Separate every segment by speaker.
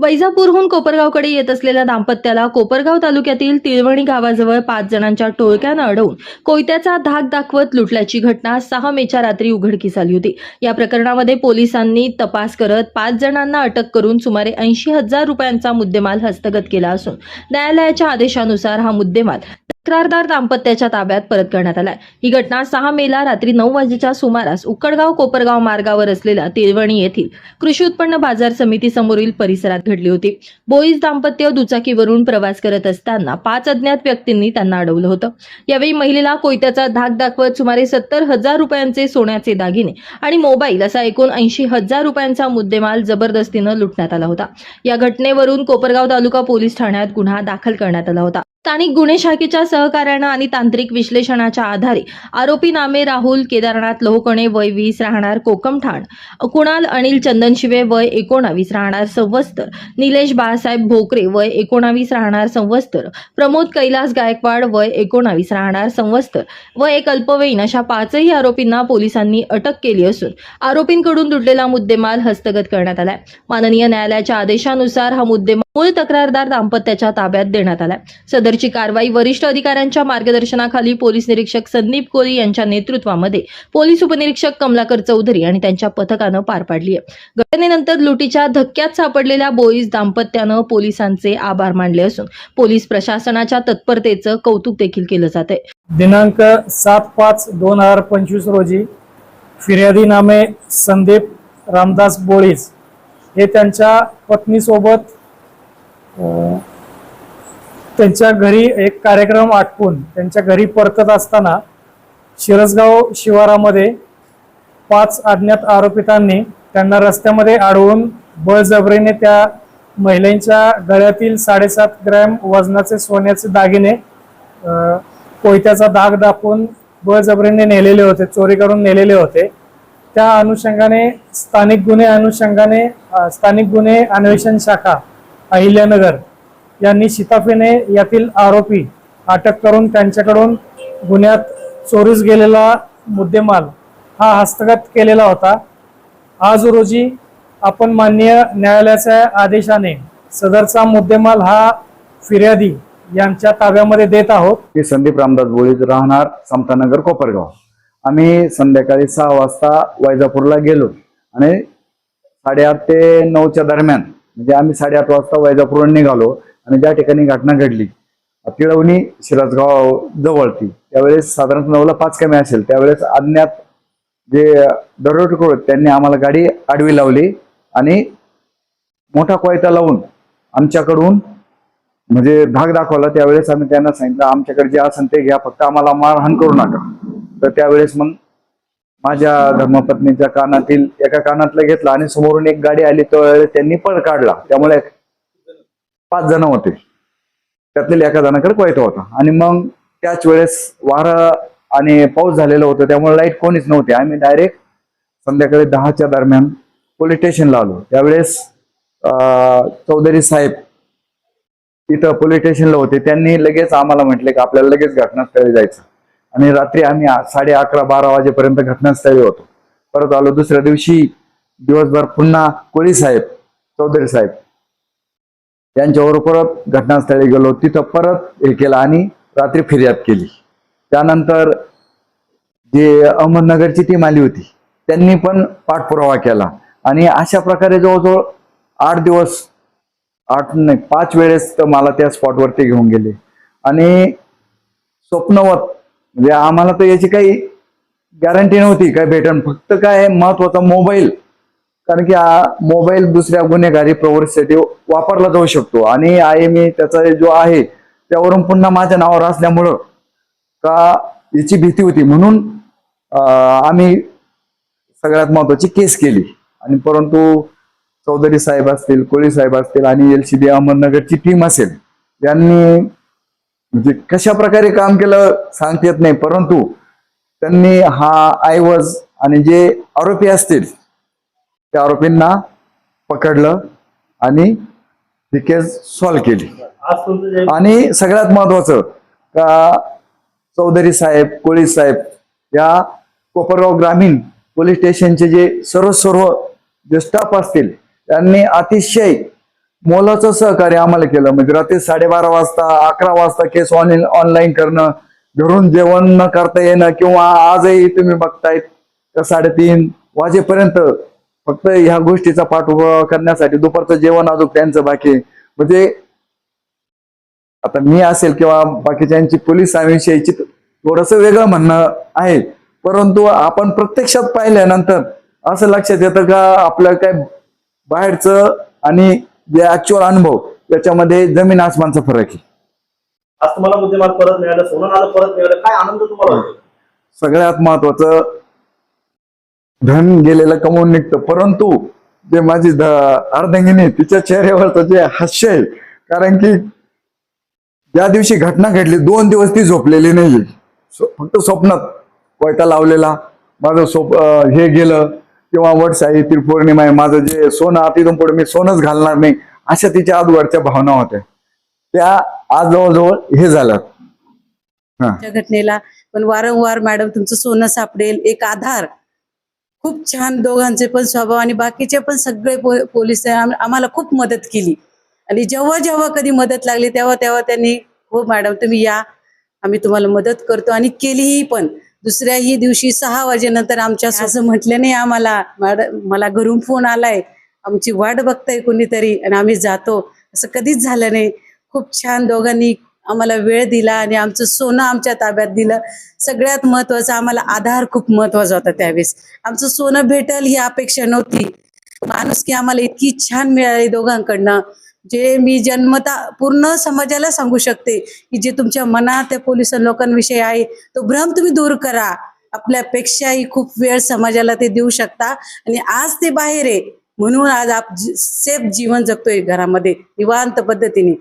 Speaker 1: वैजापूरहून कोपरगावकडे येत असलेल्या दाम्पत्याला कोपरगाव तालुक्यातील तिळवणी गावाजवळ पाच जणांच्या टोळक्यानं अडवून कोयत्याचा धाक दाखवत लुटल्याची घटना सहा मेच्या रात्री उघडकीस आली होती. या प्रकरणामध्ये पोलिसांनी तपास करत पाच जणांना अटक करून सुमारे ऐंशी हजार रुपयांचा मुद्देमाल हस्तगत केला असून न्यायालयाच्या आदेशानुसार हा मुद्देमाल तक्रारदार दाम्पत्याच्या ताब्यात परत करण्यात आलाय. ही घटना सहा मेला रात्री नऊ वाजेच्या सुमारास उकडगाव कोपरगाव मार्गावर असलेल्या तिळवणी येथील कृषी उत्पन्न बाजार समिती समोरील परिसरात घडली होती. बोईज दाम्पत्य दुचाकीवरून प्रवास करत असताना पाच अज्ञात व्यक्तींनी त्यांना अडवलं होतं. यावेळी महिलेला कोयत्याचा धाक दाखवत सुमारे सत्तर हजार रुपयांचे सोन्याचे दागिने आणि मोबाईल असा एकूण ऐंशी हजार रुपयांचा मुद्देमाल जबरदस्तीनं लुटण्यात आला होता. या घटनेवरून कोपरगाव तालुका पोलीस ठाण्यात गुन्हा दाखल करण्यात आला होता. स्थानिक गुन्हे शाखेच्या सहकार्यानं आणि तांत्रिक विश्लेषणाच्या आधारे आरोपी नामे राहुल केदारनाथ लोहकणे वय वीस राहणार कोकमठाण कुणाल अनिल चंदनशिवे वय एकोणावीस राहणार संवस्तर निलेश बाळासाहेब भोकरे वय एकोणावीस राहणार संवस्तर प्रमोद कैलास गायकवाड वय एकोणावीस राहणार संवस्तर व एक अल्पवयीन अशा पाचही आरोपींना पोलिसांनी अटक केली असून आरोपींकडून लुटलेला मुद्देमाल हस्तगत करण्यात आलाय. माननीय न्यायालयाच्या आदेशानुसार हा मुद्देमाल मूळ तक्रारदार दाम्पत्याच्या ताब्यात देण्यात आलाय. सदर सदरची कारवाई वरिष्ठ अधिकाऱ्यांच्या मार्गदर्शनाखाली पोलीस निरीक्षक संदीप कोळी यांच्या नेतृत्वामध्ये. पोलीस उपनिरीक्षक कमलाकर चौधरी आणि त्यांच्या पथकानं पार पाडली आहे. घटनेनंतर लुटीच्या धक्क्यात सापडलेल्या बोईज दाम्पत्यानं पोलिसांचे आभार मानले असून पोलीस प्रशासनाच्या तत्परतेचं कौतुक देखील केलं जात आहे.
Speaker 2: दिनांक सात पाच दोन हजार पंचवीस रोजी फिर्यादी नामे संदीप रामदास बोळीस हे त्यांच्या पत्नीसोबत त्यांच्या घरी एक कार्यक्रम आटपून त्यांच्या घरी परतत असताना शिरसगाव शिवारामध्ये पाच अज्ञात आरोपितांनी त्यांना रस्त्यामध्ये अडवून बळजबरीने त्या महिलांच्या गळ्यातील साडेसात ग्रॅम वजनाचे सोन्याचे दागिने कोयत्याचा दाग दाखवून बळजबरीने नेलेले होते चोरी करून नेलेले होते. त्या अनुषंगाने स्थानिक गुन्हे अनुषंगाने स्थानिक गुन्हे अन्वेषण शाखा अहिल्यानगर यांनी शिताफीने यातील आरोपी अटक करून त्यांच्याकडून गुन्ह्यात चोरीस गेलेला मुद्देमाल हा हस्तगत केलेला होता. आज रोजी आपण माननीय न्यायालयाच्या आदेशाने सदरचा मुद्देमाल हा फिर्यादी यांच्या ताब्यामध्ये देत आहोत.
Speaker 3: मी संदीप रामदास बोळीत राहणार समतानगर कोपरगाव. आम्ही संध्याकाळी सहा वाजता वैजापूरला गेलो आणि साडेआठ ते नऊच्या दरम्यान म्हणजे आम्ही साडेआठ वाजता वैजापूरला निघालो. आणि ज्या ठिकाणी घटना घडली तिळवणी शिरसगाव जवळती त्यावेळेस साधारणतः नऊला पाच कमी असेल त्यावेळेस अज्ञात जे दरोडेखोर त्यांनी आम्हाला गाडी आडवी लावली आणि मोठा कोयता लावून आमच्याकडून म्हणजे भाग दाखवला. त्यावेळेस आम्ही त्यांना सांगितलं आमच्याकडे जे असेल ते घ्या फक्त आम्हाला मारहाण करू नका. तर त्यावेळेस मग माझ्या धर्मपत्नीच्या कानातील एका कानातलं घेतलं आणि समोरून एक गाडी आली त्यावेळेस त्यांनी पळ काढला. त्यामुळे पाच जण होते. त्यातले एका जणाकडे कोयता होता. आणि मग त्याच वेळेस वारा आणि पाऊस झालेला होता त्यामुळे लाइट कोणीच नव्हते. आम्ही डायरेक्ट संध्याकाळी दहाच्या दरम्यान पोलीस स्टेशनला आलो. त्यावेळेस चौधरी साहेब तिथं पोलीस स्टेशनला होते. त्यांनी लगेच आम्हाला म्हटले की आपल्याला लगेच घटनास्थळी जायचं. आणि रात्री आम्ही साडे अकरा बारा वाजेपर्यंत घटनास्थळी होतो. परत आलो दुसऱ्या दिवशी दिवसभर पुन्हा कोळी साहेब चौधरी साहेब. त्यांच्यावर परत घटनास्थळी गेलो. तिथं परत हे केलं आणि रात्री फिर्याद केली. त्यानंतर जे अहमदनगरची टीम आली होती त्यांनी पण पाठपुरावा केला. आणि अशा प्रकारे जवळजवळ आठ दिवस आठ नाही पाच वेळेस तर मला त्या स्पॉटवरती घेऊन गेले. आणि स्वप्नवत म्हणजे आम्हाला तर याची काही गॅरंटी नव्हती काय भेटन. फक्त काय महत्त्वाचा मोबाईल कारण की हा मोबाईल दुसऱ्या गुन्हेगारी प्रवृत्तीसाठी वापरला जाऊ शकतो. आणि आहे मी त्याचा जो आहे त्यावरून पुन्हा माझ्या नावावर असल्यामुळं का याची भीती होती. म्हणून आम्ही सगळ्यात महत्वाची केस केली. आणि परंतु चौधरी साहेब असतील कोळी साहेब असतील आणि एल सी बी अहमदनगरची टीम असेल यांनी म्हणजे कशा प्रकारे काम केलं सांगता येत नाही. परंतु त्यांनी हा ऐवज आणि जे आरोपी असतील त्या आरोपींना पकडलं आणि ही केस सॉल्व्ह केली आणि सगळ्यात महत्वाचं का चौधरी साहेब कोळी साहेब या कोपरगाव ग्रामीण पोलीस स्टेशनचे जे सर्व सर्व जे स्टाफ असतील त्यांनी अतिशय मोलाचं सहकार्य आम्हाला केलं. म्हणजे रात्री साडेबारा वाजता अकरा वाजता केस ऑनलाईन ऑनलाईन करणं घरून जेवण न करता येणं किंवा आजही तुम्ही बघतायत तर साडेतीन वाजेपर्यंत फक्त ह्या गोष्टीचा पाठपुरावा करण्यासाठी दुपारचं जेवण अजून त्यांचं बाकी. म्हणजे आता मी असेल किंवा बाकीच्यांची पोलिसांविषयीची थोडस वेगळं म्हणणं आहे. परंतु आपण प्रत्यक्षात पाहिल्यानंतर असं लक्षात येतं का आपलं काय बाहेरचं आणि जे ऍक्च्युअल अनुभव याच्यामध्ये जमीन आसमानचा फरक आहे.
Speaker 4: आज तुम्हाला मुद्देमाल परत मिळालं सोनं नाणं परत मिळालं काय आनंद तुम्हाला
Speaker 3: सगळ्यात महत्वाचं धन गेलेलं कमवून निघतं. परंतु जे माझी अर्धंगिनी अर्धांगिनी तिच्या चेहऱ्यावरचं जे हास्य आहे कारण की ज्या दिवशी घटना घडली दोन दिवस ती झोपलेली नाही फक्त स्वप्नात कोयता लावलेला. माझं सोप हे गेलं. किंवा वटसाई पौर्णिमा आहे. माझं जे सोनं अतिथून पुढे मी सोनच घालणार नाही अशा तिच्या आजवरच्या भावना होत्या. त्या आज जवळजवळ हे झालं
Speaker 5: त्या घटनेला. पण वारंवार मॅडम तुमचं सोनं सापडेल. एक आधार. खूप छान दोघांचे पण स्वभाव आणि बाकीचे पण सगळे पो- पोलीस आम- आम्हाला खूप मदत केली. आणि जेव्हा जेव्हा कधी मदत लागली तेव्हा तेव्हा त्यांनी हो मॅडम तुम्ही या. आम्ही तुम्हाला मदत करतो. आणि केलीही पण. दुसऱ्याही दिवशी सहा वाजेनंतर आमच्या असं म्हटलं नाही आम्हाला मॅडम मला घरून फोन आलाय. आमची वाट बघताय कोणीतरी आणि आम्ही जातो. असं कधीच झालं नाही. खूप छान दोघांनी आम्हाला वेळ दिला आणि आमचं सोनं आमच्या ताब्यात दिलं. सगळ्यात महत्वाचं आम्हाला आधार खूप महत्त्वाचा होता त्यावेळेस. आमचं सोनं भेटल ही अपेक्षा नव्हती. माणूस की आम्हाला इतकी छान मिळाली दोघांकडनं. जे मी जन्मता पूर्ण समाजाला सांगू शकते की जे तुमच्या मनात त्या पोलीस लोकांविषयी आहे तो भ्रम तुम्ही दूर करा. आपल्यापेक्षाही खूप वेळ समाजाला ते देऊ शकता. आणि आज ते बाहेर आहे. म्हणून आज आप सेफ जीवन जगतोय घरामध्ये निवांत पद्धतीने.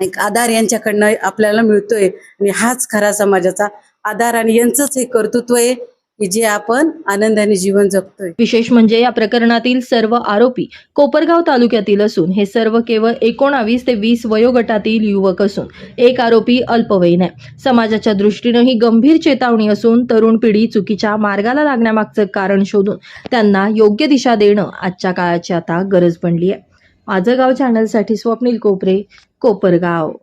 Speaker 5: एक आधार यांच्याकडनं आपल्याला मिळतोय. आणि हाच खरा समाजाचा आधार आणि यांचंच हे कर्तृत्व आहे की जे आपण आनंदाने जीवन जगतोय.
Speaker 1: विशेष म्हणजे या प्रकरणातील सर्व आरोपी कोपरगाव तालुक्यातील असून हे सर्व केवळ एकोणावीस ते वीस वयोगटातील युवक असून एक आरोपी अल्पवयीन आहे. समाजाच्या दृष्टीनं ही गंभीर चेतावणी असून तरुण पिढी चुकीच्या मार्गाला लागण्यामागचं कारण शोधून त्यांना योग्य दिशा देणं आजच्या काळाची आता गरज बनली आहे माझं गाव चॅनलसाठी स्वप्नील कोपरे. कोपरगाव.